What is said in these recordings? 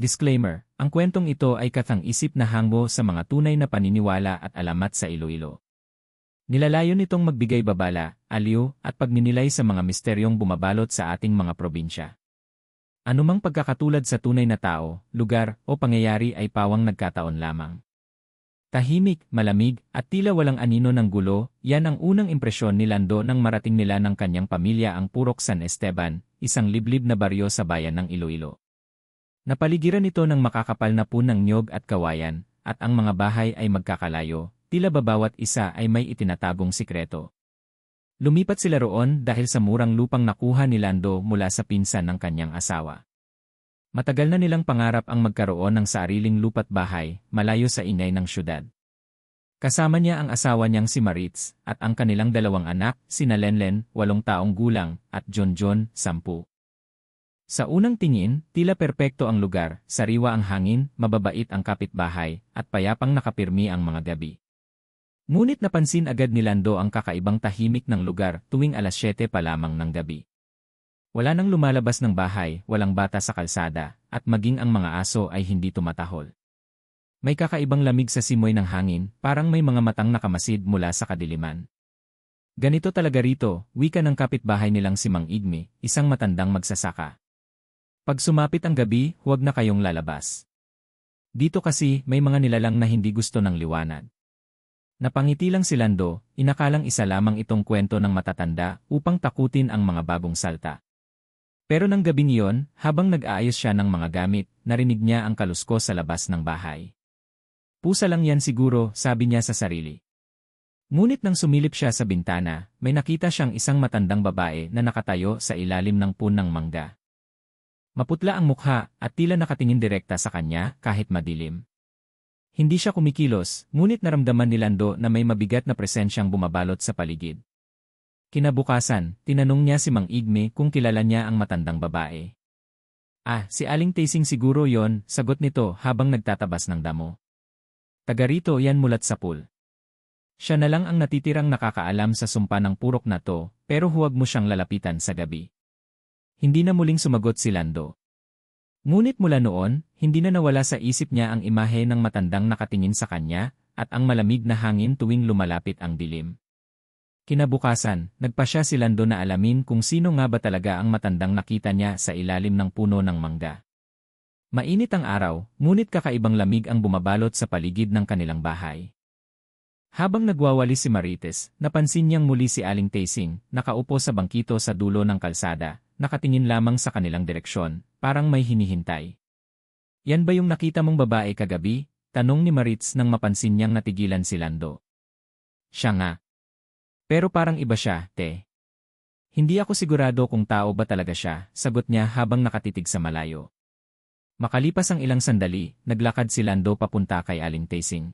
Disclaimer, ang kwentong ito ay katang-isip na hanggo sa mga tunay na paniniwala at alamat sa Iloilo. Nilalayo nitong magbigay babala, aliw, at pagninilay sa mga misteryong bumabalot sa ating mga probinsya. Anumang pagkakatulad sa tunay na tao, lugar, o pangyayari ay pawang nagkataon lamang. Tahimik, malamig, at tila walang anino ng gulo, yan ang unang impresyon ni Lando nang marating nila ng kanyang pamilya ang Purok San Esteban, isang liblib na baryo sa bayan ng Iloilo. Napaligiran ito ng makakapal na punang nyog at kawayan, at ang mga bahay ay magkakalayo, tila ba bawat isa ay may itinatagong sikreto. Lumipat sila roon dahil sa murang lupang nakuha ni Lando mula sa pinsan ng kanyang asawa. Matagal na nilang pangarap ang magkaroon ng sariling lupat bahay, malayo sa inay ng syudad. Kasama niya ang asawa niyang si Maritz, at ang kanilang dalawang anak, sina Lenlen, walong taong gulang, at John John, sampu. Sa unang tingin, tila perpekto ang lugar, sariwa ang hangin, mababait ang kapitbahay, at payapang nakapirmi ang mga gabi. Ngunit napansin agad ni Lando ang kakaibang tahimik ng lugar tuwing alas 7 pa lamang ng gabi. Wala nang lumalabas ng bahay, walang bata sa kalsada, at maging ang mga aso ay hindi tumatahol. May kakaibang lamig sa simoy ng hangin, parang may mga matang nakamasid mula sa kadiliman. Ganito talaga rito, wika ng kapitbahay nilang si Mang Igme, isang matandang magsasaka. Pag sumapit ang gabi, huwag na kayong lalabas. Dito kasi may mga nilalang na hindi gusto ng liwanag. Napangiti lang si Lando, inakalang isa lamang itong kwento ng matatanda upang takutin ang mga bagong salta. Pero nang gabing iyon, habang nag-aayos siya ng mga gamit, narinig niya ang kaluskos sa labas ng bahay. Pusa lang yan siguro, sabi niya sa sarili. Ngunit nang sumilip siya sa bintana, may nakita siyang isang matandang babae na nakatayo sa ilalim ng punang mangga. Maputla ang mukha at tila nakatingin direkta sa kanya kahit madilim. Hindi siya kumikilos, ngunit naramdaman ni Lando na may mabigat na presensyang bumabalot sa paligid. Kinabukasan, tinanong niya si Mang Igme kung kilala niya ang matandang babae. Ah, si Aling Tasing siguro yon, sagot nito habang nagtatabas ng damo. Taga rito yan mulat sa pool. Siya na lang ang natitirang nakakaalam sa sumpa ng purok na to, pero huwag mo siyang lalapitan sa gabi. Hindi na muling sumagot si Lando. Ngunit mula noon, hindi na nawala sa isip niya ang imahe ng matandang nakatingin sa kanya, at ang malamig na hangin tuwing lumalapit ang dilim. Kinabukasan, nagpa siya si Lando na alamin kung sino nga ba talaga ang matandang nakita niya sa ilalim ng puno ng mangga. Mainit ang araw, ngunit kakaibang lamig ang bumabalot sa paligid ng kanilang bahay. Habang nagwawali si Marites, napansin niyang muli si Aling Tasing, nakaupo sa bangkito sa dulo ng kalsada, nakatingin lamang sa kanilang direksyon, parang may hinihintay. Yan ba yung nakita mong babae kagabi? Tanong ni Maritz nang mapansin niyang natigilan si Lando. Siya nga. Pero parang iba siya, te. Hindi ako sigurado kung tao ba talaga siya, sagot niya habang nakatitig sa malayo. Makalipas ang ilang sandali, naglakad si Lando papunta kay Aling Tasing.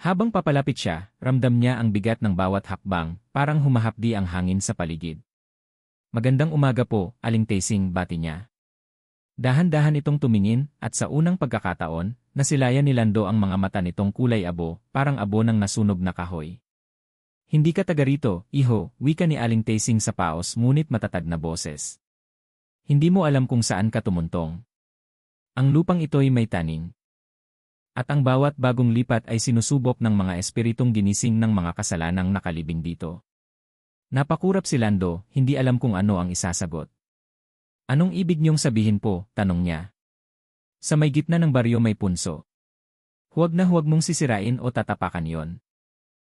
Habang papalapit siya, ramdam niya ang bigat ng bawat hakbang, parang humahapdi ang hangin sa paligid. Magandang umaga po, Aling Tasing, bati niya. Dahan-dahan itong tumingin, at sa unang pagkakataon, nasilayan ni Lando ang mga mata nitong kulay abo, parang abo ng nasunog na kahoy. Hindi ka taga rito, iho, wika ni Aling Tasing sa paos ngunit matatag na boses. Hindi mo alam kung saan ka tumuntong. Ang lupang ito'y may taning. At ang bawat bagong lipat ay sinusubok ng mga espiritong ginising ng mga kasalanang nakalibing dito. Napakurap si Lando, hindi alam kung ano ang isasagot. Anong ibig niyong sabihin po, tanong niya. Sa may gitna ng baryo may punso. Huwag na huwag mong sisirain o tatapakan yon.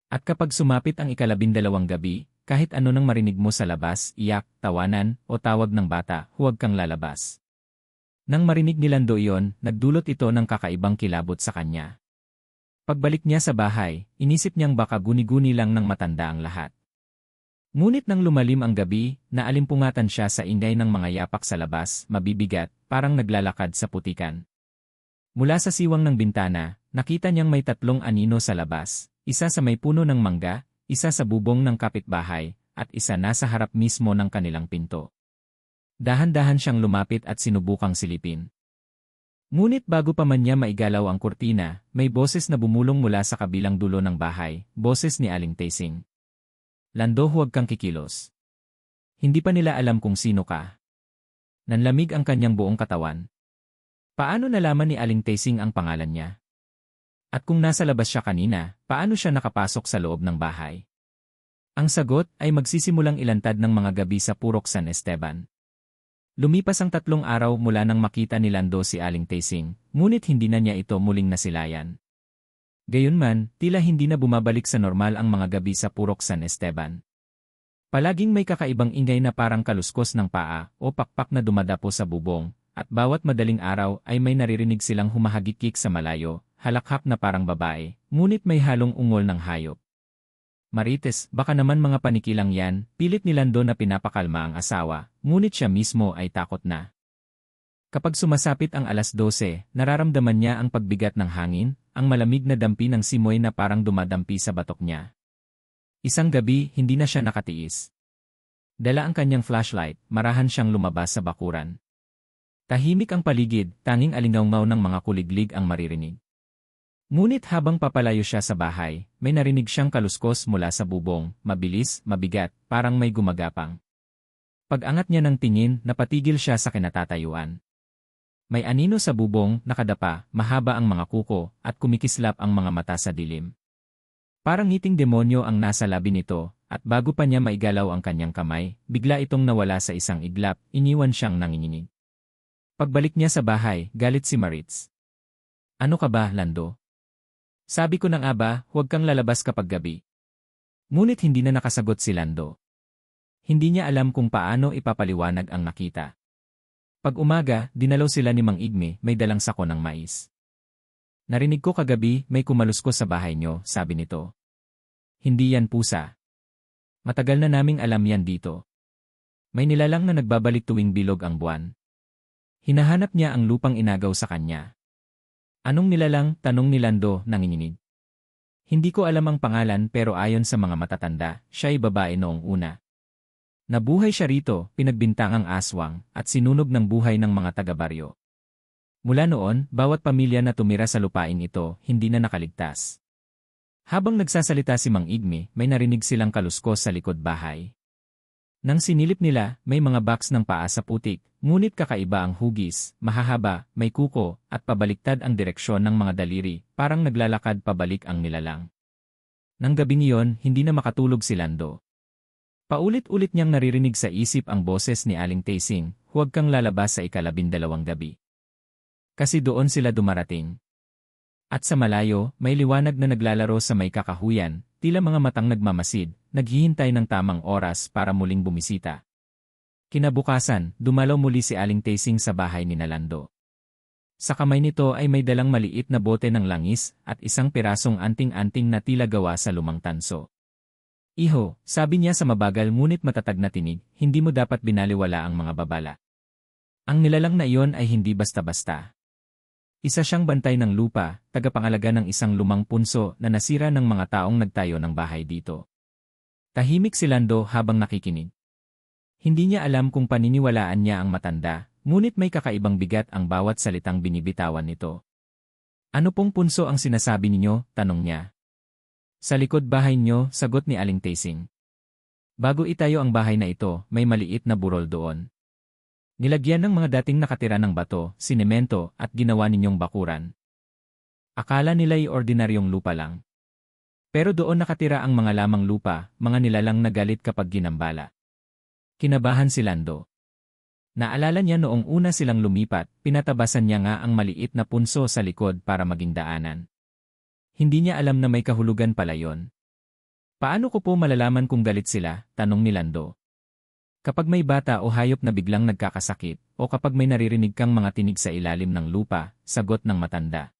At kapag sumapit ang ikalabindalawang gabi, kahit ano nang marinig mo sa labas, iyak, tawanan, o tawag ng bata, huwag kang lalabas. Nang marinig ni Lando iyon, nagdulot ito ng kakaibang kilabot sa kanya. Pagbalik niya sa bahay, inisip niyang baka guni-guni lang ng matanda ang lahat. Ngunit nang lumalim ang gabi, naalimpungatan siya sa ingay ng mga yapak sa labas, mabibigat, parang naglalakad sa putikan. Mula sa siwang ng bintana, nakita niyang may tatlong anino sa labas, isa sa may puno ng mangga, isa sa bubong ng kapitbahay, at isa nasa harap mismo ng kanilang pinto. Dahan-dahan siyang lumapit at sinubukang silipin. Ngunit bago pa man niya maigalaw ang kurtina, may boses na bumulong mula sa kabilang dulo ng bahay, boses ni Aling Tasing. Lando huwag kang kikilos. Hindi pa nila alam kung sino ka. Nanlamig ang kanyang buong katawan. Paano nalaman ni Aling Tesing ang pangalan niya? At kung nasa labas siya kanina, paano siya nakapasok sa loob ng bahay? Ang sagot ay magsisimulang ilantad ng mga gabi sa Purok San Esteban. Lumipas ang tatlong araw mula nang makita ni Lando si Aling Tesing, ngunit hindi na niya ito muling nasilayan. Gayunman, tila hindi na bumabalik sa normal ang mga gabi sa Purok San Esteban. Palaging may kakaibang ingay na parang kaluskos ng paa o pakpak na dumadapo sa bubong, at bawat madaling araw ay may naririnig silang humahagikik sa malayo, halakhak na parang babae, ngunit may halong ungol ng hayop. Marites, baka naman mga panikilang yan, pilit ni Lando na pinapakalma ang asawa, ngunit siya mismo ay takot na. Kapag sumasapit ang alas 12, nararamdaman niya ang pagbigat ng hangin, ang malamig na dampi ng simoy na parang dumadampi sa batok niya. Isang gabi, hindi na siya nakatiis. Dala ang kanyang flashlight, marahan siyang lumabas sa bakuran. Tahimik ang paligid, tanging alingawngaw ng mga kuliglig ang maririnig. Ngunit habang papalayo siya sa bahay, may narinig siyang kaluskos mula sa bubong, mabilis, mabigat, parang may gumagapang. Pag-angat niya ng tingin, napatigil siya sa kinatatayuan. May anino sa bubong, nakadapa, mahaba ang mga kuko, at kumikislap ang mga mata sa dilim. Parang ngiting demonyo ang nasa labi nito, at bago pa niya maigalaw ang kanyang kamay, bigla itong nawala sa isang iglap, iniwan siyang nanginginig. Pagbalik niya sa bahay, galit si Maritz. Ano ka ba, Lando? Sabi ko ng aba, huwag kang lalabas kapag gabi. Ngunit hindi na nakasagot si Lando. Hindi niya alam kung paano ipapaliwanag ang nakita. Pag umaga, dinalaw sila ni Mang Igme, may dalang sako ng mais. Narinig ko kagabi, may kumaluskos sa bahay niyo, sabi nito. Hindi yan pusa. Matagal na naming alam yan dito. May nilalang na nagbabalik tuwing bilog ang buwan. Hinahanap niya ang lupang inagaw sa kanya. Anong nilalang, tanong ni Lando, nanginginig. Hindi ko alam ang pangalan pero ayon sa mga matatanda, siya ay babae noong una. Nabuhay siya rito, pinagbintangang aswang, at sinunog ng buhay ng mga taga-baryo. Mula noon, bawat pamilya na tumira sa lupain ito, hindi na nakaligtas. Habang nagsasalita si Mang Igme, may narinig silang kaluskos sa likod bahay. Nang sinilip nila, may mga box ng paa sa putik, ngunit kakaiba ang hugis, mahahaba, may kuko, at pabaliktad ang direksyon ng mga daliri, parang naglalakad pabalik ang nilalang. Nang gabing iyon, hindi na makatulog si Lando. Paulit-ulit niyang naririnig sa isip ang boses ni Aling Tasing, huwag kang lalabas sa ikalabindalawang gabi. Kasi doon sila dumarating. At sa malayo, may liwanag na naglalaro sa may kakahuyan, tila mga matang nagmamasid, naghihintay ng tamang oras para muling bumisita. Kinabukasan, dumalaw muli si Aling Tasing sa bahay ni Nalando. Sa kamay nito ay may dalang maliit na bote ng langis at isang pirasong anting-anting na tila gawa sa lumang tanso. Iho, sabi niya sa mabagal ngunit matatag na tinig, hindi mo dapat binaliwala ang mga babala. Ang nilalang na iyon ay hindi basta-basta. Isa siyang bantay ng lupa, tagapangalaga ng isang lumang punso na nasira ng mga taong nagtayo ng bahay dito. Tahimik si Lando habang nakikinig. Hindi niya alam kung paniniwalaan niya ang matanda, ngunit may kakaibang bigat ang bawat salitang binibitawan nito. Ano pong punso ang sinasabi ninyo? Tanong niya. Sa likod bahay niyo, sagot ni Aling Tasing. Bago itayo ang bahay na ito, may maliit na burol doon. Nilagyan ng mga dating nakatira ng bato, sinemento, at ginawa ninyong bakuran. Akala nila'y ordinaryong lupa lang. Pero doon nakatira ang mga lamang lupa, mga nilalang nagalit kapag ginambala. Kinabahan si Lando. Naalala niya noong una silang lumipat, pinatabasan niya nga ang maliit na punso sa likod para maging daanan. Hindi niya alam na may kahulugan pala yon. Paano ko po malalaman kung galit sila? Tanong ni Lando. Kapag may bata o hayop na biglang nagkakasakit, o kapag may naririnig kang mga tinig sa ilalim ng lupa, sagot ng matanda.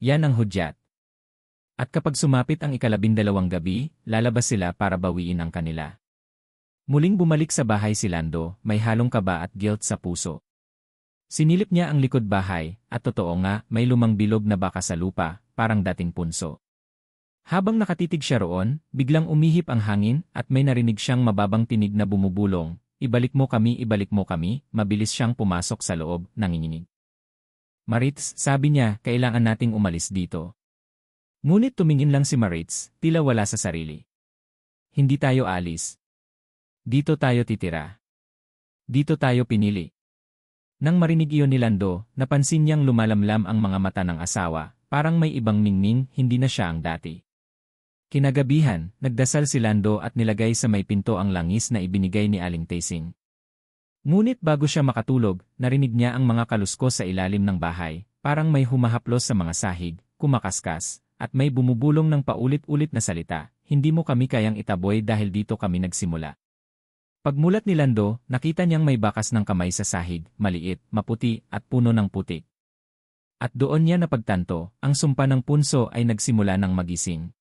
Yan ang hudyat. At kapag sumapit ang ikalabindalawang gabi, lalabas sila para bawiin ang kanila. Muling bumalik sa bahay si Lando, may halong kaba at guilt sa puso. Sinilip niya ang likod bahay, at totoo nga, may lumang bilog na baka sa lupa, parang dating punso. Habang nakatitig siya roon, biglang umihip ang hangin at may narinig siyang mababang tinig na bumubulong, ibalik mo kami, ibalik mo kami, mabilis siyang pumasok sa loob, nanginginig. Maritz, sabi niya, kailangan nating umalis dito. Ngunit tumingin lang si Maritz, tila wala sa sarili. Hindi tayo alis. Dito tayo titira. Dito tayo pinili. Nang marinig iyon ni Lando, napansin niyang lumalamlam ang mga mata ng asawa, parang may ibang ningning, hindi na siya ang dati. Kinagabihan, nagdasal si Lando at nilagay sa may pinto ang langis na ibinigay ni Aling Tasing. Ngunit bago siya makatulog, narinig niya ang mga kaluskos sa ilalim ng bahay, parang may humahaplos sa mga sahig, kumakaskas, at may bumubulong ng paulit-ulit na salita, hindi mo kami kayang itaboy dahil dito kami nagsimula. Pagmulat ni Lando, nakita niyang may bakas ng kamay sa sahig, maliit, maputi, at puno ng putik. At doon niya napagtanto, ang sumpa ng punso ay nagsimula ng magising.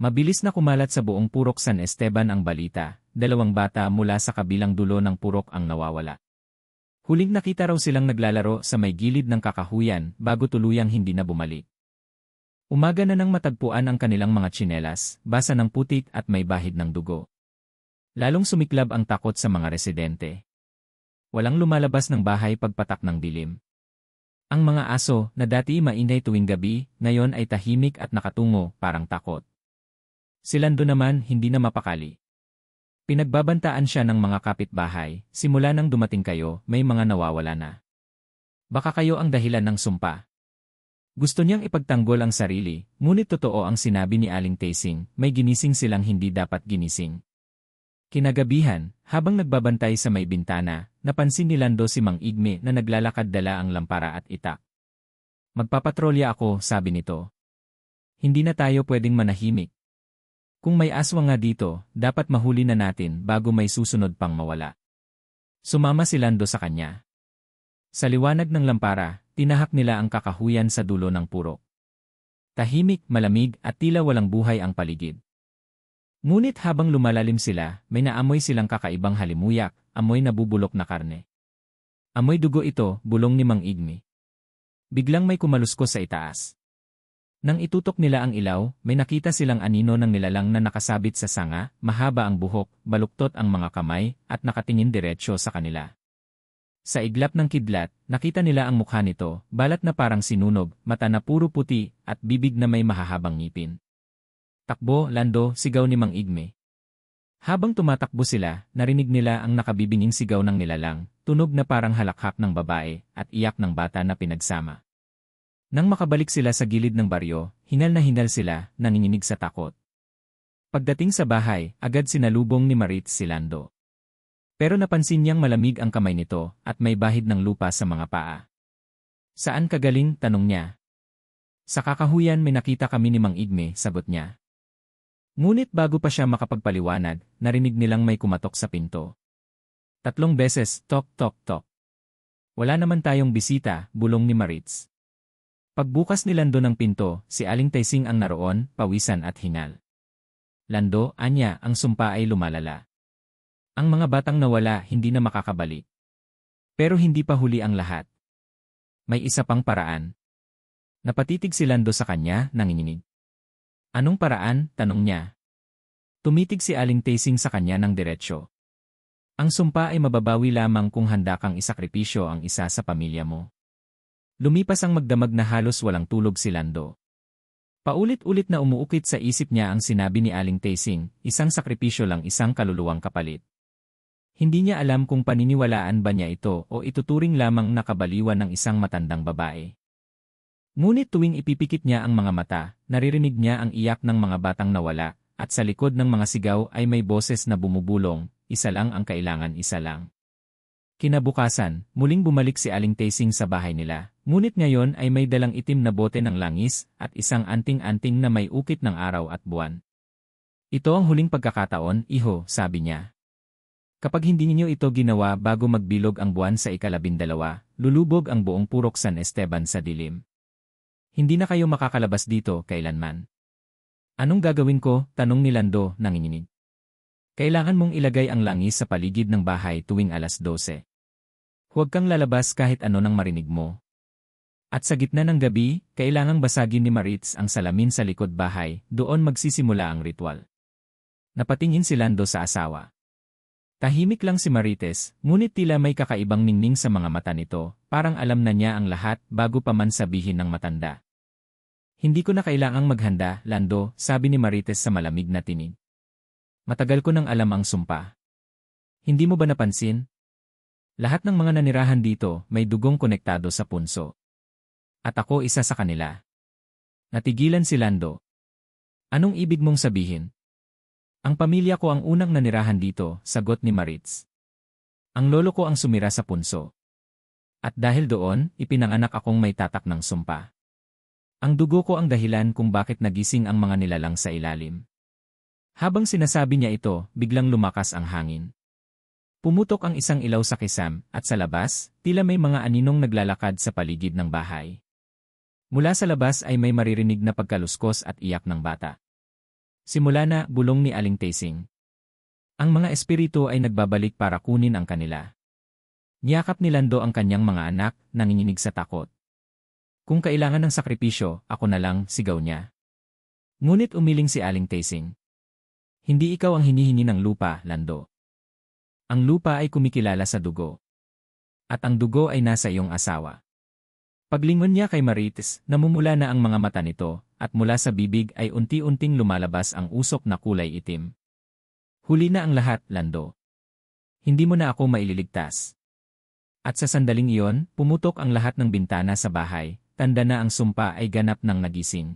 Mabilis na kumalat sa buong purok San Esteban ang balita, dalawang bata mula sa kabilang dulo ng purok ang nawawala. Huling nakita raw silang naglalaro sa may gilid ng kakahuyan bago tuluyang hindi na bumalik. Umaga na nang matagpuan ang kanilang mga tsinelas, basa ng putik at may bahid ng dugo. Lalong sumiklab ang takot sa mga residente. Walang lumalabas ng bahay pagpatak ng dilim. Ang mga aso na dati mainay tuwing gabi, ngayon ay tahimik at nakatungo, parang takot. Si Lando naman hindi na mapakali. Pinagbabantaan siya ng mga kapitbahay, simula nang dumating kayo, may mga nawawala na. Baka kayo ang dahilan ng sumpa. Gusto niyang ipagtanggol ang sarili, ngunit totoo ang sinabi ni Aling Tasing, may ginising silang hindi dapat ginising. Kinagabihan, habang nagbabantay sa may bintana, napansin ni Lando si Mang Igme na naglalakad dala ang lampara at itak. Magpapatrolya ako, sabi nito. Hindi na tayo pwedeng manahimik. Kung may aswang nga dito, dapat mahuli na natin bago may susunod pang mawala. Sumama si Lando sa kanya. Sa liwanag ng lampara, tinahak nila ang kakahuyan sa dulo ng purok. Tahimik, malamig at tila walang buhay ang paligid. Ngunit habang lumalalim sila, may naamoy silang kakaibang halimuyak, amoy nabubulok na karne. Amoy dugo ito, bulong ni Mang Igmi. Biglang may kumalusko sa itaas. Nang itutok nila ang ilaw, may nakita silang anino ng nilalang na nakasabit sa sanga, mahaba ang buhok, baluktot ang mga kamay, at nakatingin diretsyo sa kanila. Sa iglap ng kidlat, nakita nila ang mukha nito, balat na parang sinunog, mata na puro puti, at bibig na may mahahabang ngipin. Takbo, lando, sigaw ni Mang Igme. Habang tumatakbo sila, narinig nila ang nakabibinging sigaw ng nilalang, tunog na parang halakhak ng babae, at iyak ng bata na pinagsama. Nang makabalik sila sa gilid ng baryo, hinal na hinal sila, nanginginig sa takot. Pagdating sa bahay, agad sinalubong ni Marit si Lando. Pero napansin niyang malamig ang kamay nito at may bahid ng lupa sa mga paa. Saan ka galing? tanong niya. Sa kakahuyan may nakita kami ni Mang Igme, sagot niya. Ngunit bago pa siya makapagpaliwanag, narinig nilang may kumatok sa pinto. Tatlong beses, tok tok tok. Wala naman tayong bisita, bulong ni Maritz. Pagbukas ni Lando ng pinto, si Aling Taising ang naroon, pawisan at hingal. Lando, anya, ang sumpa ay lumalala. Ang mga batang nawala hindi na makakabalik. Pero hindi pa huli ang lahat. May isa pang paraan. Napatitig si Lando sa kanya, nanginginig. Anong paraan? tanong niya. Tumitig si Aling Taising sa kanya ng diretsyo. Ang sumpa ay mababawi lamang kung handa kang isakripisyo ang isa sa pamilya mo. Lumipas ang magdamag na halos walang tulog si Lando. Paulit-ulit na umuukit sa isip niya ang sinabi ni Aling Tasing, isang sakripisyo lang isang kaluluwang kapalit. Hindi niya alam kung paniniwalaan ba niya ito o ituturing lamang nakabaliwan ng isang matandang babae. Ngunit tuwing ipipikit niya ang mga mata, naririnig niya ang iyak ng mga batang nawala, at sa likod ng mga sigaw ay may boses na bumubulong, isa lang ang kailangan isa lang. Kinabukasan, muling bumalik si Aling Tasing sa bahay nila, ngunit ngayon ay may dalang itim na bote ng langis at isang anting-anting na may ukit ng araw at buwan. Ito ang huling pagkakataon, iho, sabi niya. Kapag hindi ninyo ito ginawa bago magbilog ang buwan sa ikalabindalawa, lulubog ang buong purok San Esteban sa dilim. Hindi na kayo makakalabas dito kailanman. Anong gagawin ko? Tanong ni Lando, nanginginig. Kailangan mong ilagay ang langis sa paligid ng bahay tuwing alas 12. Huwag kang lalabas kahit ano nang marinig mo. At sa gitna ng gabi, kailangang basagin ni Maritz ang salamin sa likod bahay, doon magsisimula ang ritual. Napatingin si Lando sa asawa. Tahimik lang si Marites, ngunit tila may kakaibang ningning sa mga mata nito, parang alam na niya ang lahat bago pa man sabihin ng matanda. Hindi ko na kailangang maghanda, Lando, sabi ni Marites sa malamig na tinig. Matagal ko nang alam ang sumpa. Hindi mo ba napansin? Lahat ng mga nanirahan dito may dugong konektado sa punso. At ako isa sa kanila. Natigilan si Lando. Anong ibig mong sabihin? Ang pamilya ko ang unang nanirahan dito, sagot ni Maritz. Ang lolo ko ang sumira sa punso. At dahil doon, ipinanganak akong may tatak ng sumpa. Ang dugo ko ang dahilan kung bakit nagising ang mga nilalang sa ilalim. Habang sinasabi niya ito, biglang lumakas ang hangin. Pumutok ang isang ilaw sa kisam, at sa labas, tila may mga aninong naglalakad sa paligid ng bahay. Mula sa labas ay may maririnig na pagkaluskos at iyak ng bata. Simula na, bulong ni Aling Tasing. Ang mga espiritu ay nagbabalik para kunin ang kanila. Niyakap ni Lando ang kanyang mga anak, nanginginig sa takot. Kung kailangan ng sakripisyo, ako na lang, sigaw niya. Ngunit umiling si Aling Tasing. Hindi ikaw ang hinihingi ng lupa, Lando. Ang lupa ay kumikilala sa dugo. At ang dugo ay nasa iyong asawa. Paglingon niya kay Marites, namumula na ang mga mata nito, at mula sa bibig ay unti-unting lumalabas ang usok na kulay itim. Huli na ang lahat, Lando. Hindi mo na ako maililigtas. At sa sandaling iyon, pumutok ang lahat ng bintana sa bahay, tanda na ang sumpa ay ganap ng nagising.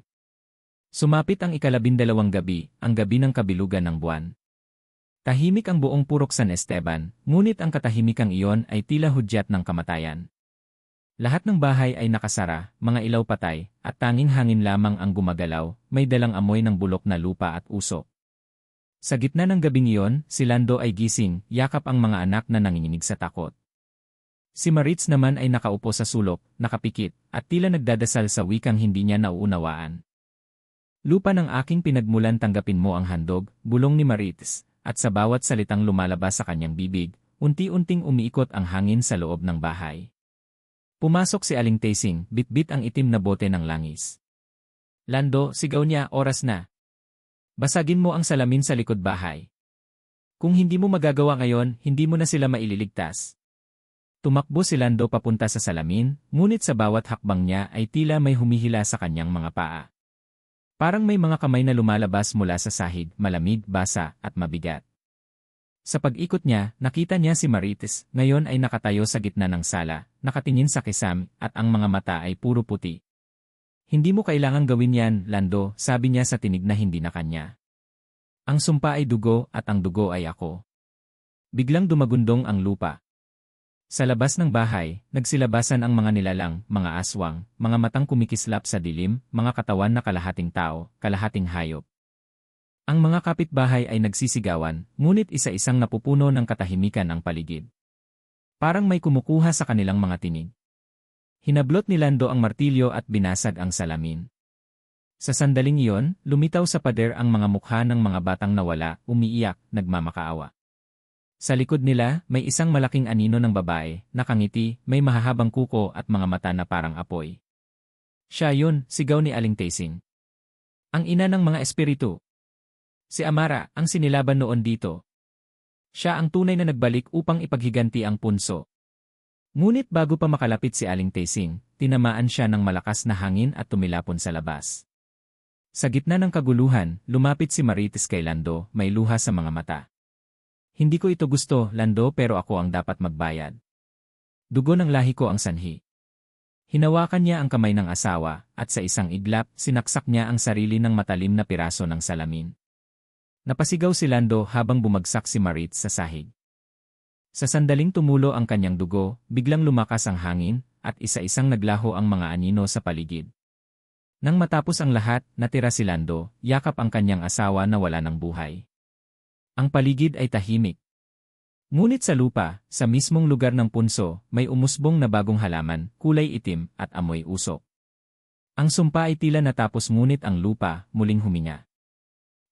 Sumapit ang ikalabindalawang gabi, ang gabi ng kabilugan ng buwan. Tahimik ang buong purok San Esteban, ngunit ang katahimikang iyon ay tila hudyat ng kamatayan. Lahat ng bahay ay nakasara, mga ilaw patay, at tanging hangin lamang ang gumagalaw, may dalang amoy ng bulok na lupa at usok. Sa gitna ng gabing iyon, si Lando ay gising, yakap ang mga anak na nanginginig sa takot. Si Maritz naman ay nakaupo sa sulok, nakapikit, at tila nagdadasal sa wikang hindi niya nauunawaan. Lupa ng aking pinagmulan tanggapin mo ang handog, bulong ni Maritz, at sa bawat salitang lumalabas sa kanyang bibig, unti-unting umiikot ang hangin sa loob ng bahay. Pumasok si Aling Tasing, bitbit ang itim na bote ng langis. Lando, sigaw niya, oras na. Basagin mo ang salamin sa likod bahay. Kung hindi mo magagawa ngayon, hindi mo na sila maililigtas. Tumakbo si Lando papunta sa salamin, ngunit sa bawat hakbang niya ay tila may humihila sa kanyang mga paa. Parang may mga kamay na lumalabas mula sa sahig, malamig, basa, at mabigat. Sa pag-ikot niya, nakita niya si Marites, ngayon ay nakatayo sa gitna ng sala, nakatingin sa kisam, at ang mga mata ay puro puti. Hindi mo kailangang gawin yan, Lando, sabi niya sa tinig na hindi na kanya. Ang sumpa ay dugo at ang dugo ay ako. Biglang dumagundong ang lupa. Sa labas ng bahay, nagsilabasan ang mga nilalang, mga aswang, mga matang kumikislap sa dilim, mga katawan na kalahating tao, kalahating hayop. Ang mga kapitbahay ay nagsisigawan, ngunit isa-isang napupuno ng katahimikan ang paligid. Parang may kumukuha sa kanilang mga tinig. Hinablot ni Lando ang martilyo at binasag ang salamin. Sa sandaling iyon, lumitaw sa pader ang mga mukha ng mga batang nawala, umiiyak, nagmamakaawa. Sa likod nila, may isang malaking anino ng babae, nakangiti, may mahahabang kuko at mga mata na parang apoy. Siya yun, sigaw ni Aling Tasing. Ang ina ng mga espiritu. Si Amara, ang sinilaban noon dito. Siya ang tunay na nagbalik upang ipaghiganti ang punso. Ngunit bago pa makalapit si Aling Tasing, tinamaan siya ng malakas na hangin at tumilapon sa labas. Sa gitna ng kaguluhan, lumapit si Marites kay Lando, may luha sa mga mata. Hindi ko ito gusto, Lando pero ako ang dapat magbayad. Dugo ng lahi ko ang sanhi. Hinawakan niya ang kamay ng asawa, at sa isang iglap, sinaksak niya ang sarili ng matalim na piraso ng salamin. Napasigaw si Lando habang bumagsak si Marit sa sahig. Sa sandaling tumulo ang kanyang dugo, biglang lumakas ang hangin, at isa-isang naglaho ang mga anino sa paligid. Nang matapos ang lahat, natira si Lando, yakap ang kanyang asawa na wala ng buhay. Ang paligid ay tahimik. Ngunit sa lupa, sa mismong lugar ng punso, may umusbong na bagong halaman, kulay itim, at amoy usok. Ang sumpa ay tila natapos ngunit ang lupa, muling huminga.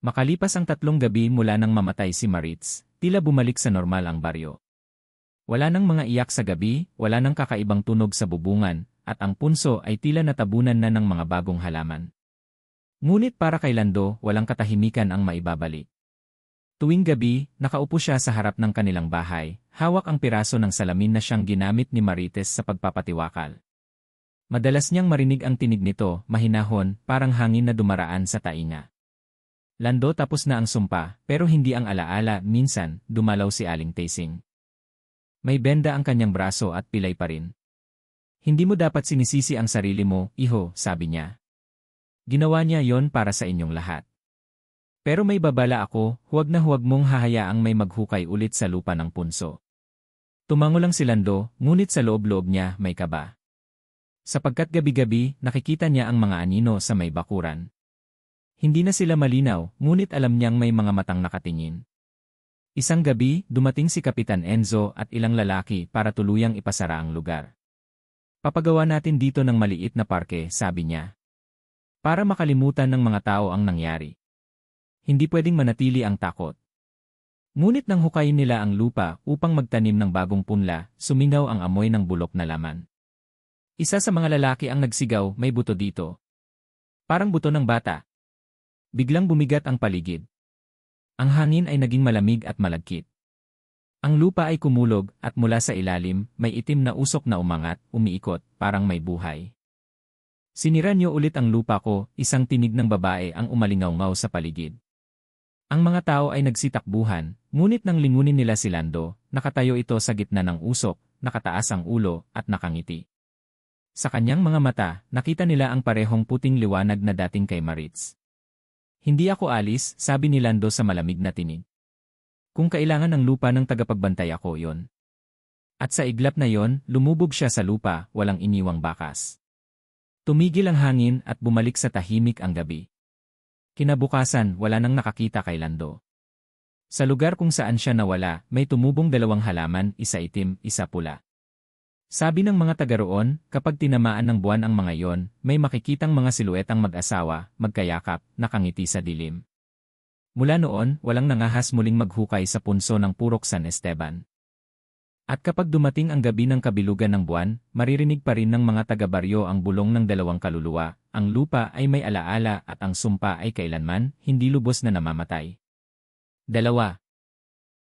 Makalipas ang tatlong gabi mula nang mamatay si Maritz, tila bumalik sa normal ang baryo. Wala nang mga iyak sa gabi, wala nang kakaibang tunog sa bubungan, at ang punso ay tila natabunan na ng mga bagong halaman. Ngunit para kay Lando, walang katahimikan ang maibabalik. Tuwing gabi, nakaupo siya sa harap ng kanilang bahay, hawak ang piraso ng salamin na siyang ginamit ni Marites sa pagpapatiwakal. Madalas niyang marinig ang tinig nito, mahinahon, parang hangin na dumaraan sa tainga. Lando tapos na ang sumpa, pero hindi ang alaala, minsan, dumalaw si Aling Tasing. May benda ang kanyang braso at pilay pa rin. Hindi mo dapat sinisisi ang sarili mo, iho, sabi niya. Ginawa niya yon para sa inyong lahat. Pero may babala ako, huwag na huwag mong hahayaang may maghukay ulit sa lupa ng punso. Tumango lang si Lando, ngunit sa loob-loob niya may kaba. Sapagkat gabi-gabi, nakikita niya ang mga anino sa may bakuran. Hindi na sila malinaw, ngunit alam niyang may mga matang nakatingin. Isang gabi, dumating si Kapitan Enzo at ilang lalaki para tuluyang ipasara ang lugar. Papagawa natin dito ng maliit na parke, sabi niya. Para makalimutan ng mga tao ang nangyari. Hindi pwedeng manatili ang takot. Ngunit nang hukayin nila ang lupa upang magtanim ng bagong punla, sumingaw ang amoy ng bulok na laman. Isa sa mga lalaki ang nagsigaw, may buto dito. Parang buto ng bata. Biglang bumigat ang paligid. Ang hangin ay naging malamig at malagkit. Ang lupa ay kumulog at mula sa ilalim, may itim na usok na umangat, umiikot, parang may buhay. Sinira niyo ulit ang lupa ko, isang tinig ng babae ang umalingaw-ngaw sa paligid. Ang mga tao ay nagsitakbuhan, ngunit nang lingunin nila si Lando, nakatayo ito sa gitna ng usok, nakataas ang ulo, at nakangiti. Sa kanyang mga mata, nakita nila ang parehong puting liwanag na dating kay Maritz. Hindi ako alis, sabi ni Lando sa malamig na tinig. Kung kailangan ng lupa ng tagapagbantay ako yon. At sa iglap na yon, lumubog siya sa lupa, walang iniwang bakas. Tumigil ang hangin at bumalik sa tahimik ang gabi. Kinabukasan, wala nang nakakita kay Lando. Sa lugar kung saan siya nawala, may tumubong dalawang halaman, isa itim, isa pula. Sabi ng mga taga roon, kapag tinamaan ng buwan ang mga yon, may makikitang mga siluetang mag-asawa, magkayakap, nakangiti sa dilim. Mula noon, walang nangahas muling maghukay sa punso ng Purok San Esteban. At kapag dumating ang gabi ng kabilugan ng buwan, maririnig pa rin ng mga taga-baryo ang bulong ng dalawang kaluluwa, ang lupa ay may alaala at ang sumpa ay kailanman hindi lubos na namamatay. Dalawa,